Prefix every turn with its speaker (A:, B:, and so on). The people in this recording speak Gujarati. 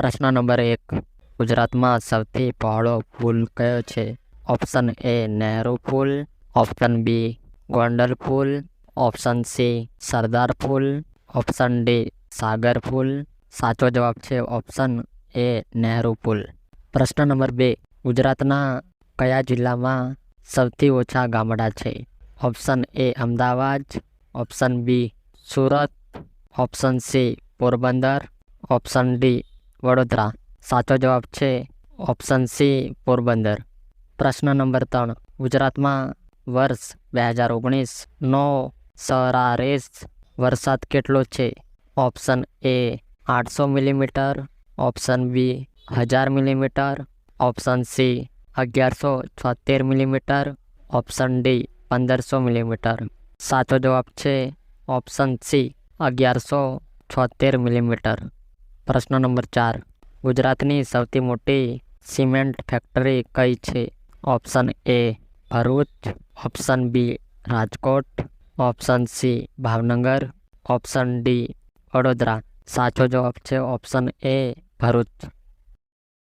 A: પ્રશ્ન નંબર એક. ગુજરાતમાં સૌથી પહોળો પુલ કયો છે? ઓપ્શન એ નહેરુ પુલ, ઓપ્શન બી ગોંડલ પુલ, ઓપ્શન સી સરદાર પુલ, ઓપ્શન ડી સાગર પુલ. સાચો જવાબ છે ઓપ્શન એ નહેરુ પુલ. પ્રશ્ન નંબર બે. ગુજરાતના કયા જિલ્લામાં સૌથી ઓછા ગામડા છે? Option A Ahmedabad, option B Surat, option C Porbandar, option D Vadodara. સાચો જવાબ છે ઓપ્શન સી પોરબંદર. પ્રશ્ન નંબર ત્રણ. ગુજરાતમાં વર્ષ બે હજાર ઓગણીસનો સરારેસ વરસાદ કેટલો છે? ઓપ્શન એ આઠસો મિલીમીટર. ઓપ્શન બી હજાર મિલીમીટર. ઓપ્શન સી અગિયારસો છોતેર મિલીમીટર. ઓપ્શન ડી પંદરસો મિલીમીટર. સાચો જવાબ છે ઓપ્શન સી અગિયારસો છોતેર મિલીમીટર. પ્રશ્ન નંબર ચાર. ગુજરાતની સૌથી મોટી સિમેન્ટ ફેક્ટરી કઈ છે? Option A Bharuch, option B Rajkot, option C Bhavnagar, option D Vadodara. સાચો જવાબ છે ઓપ્શન એ ભરૂચ.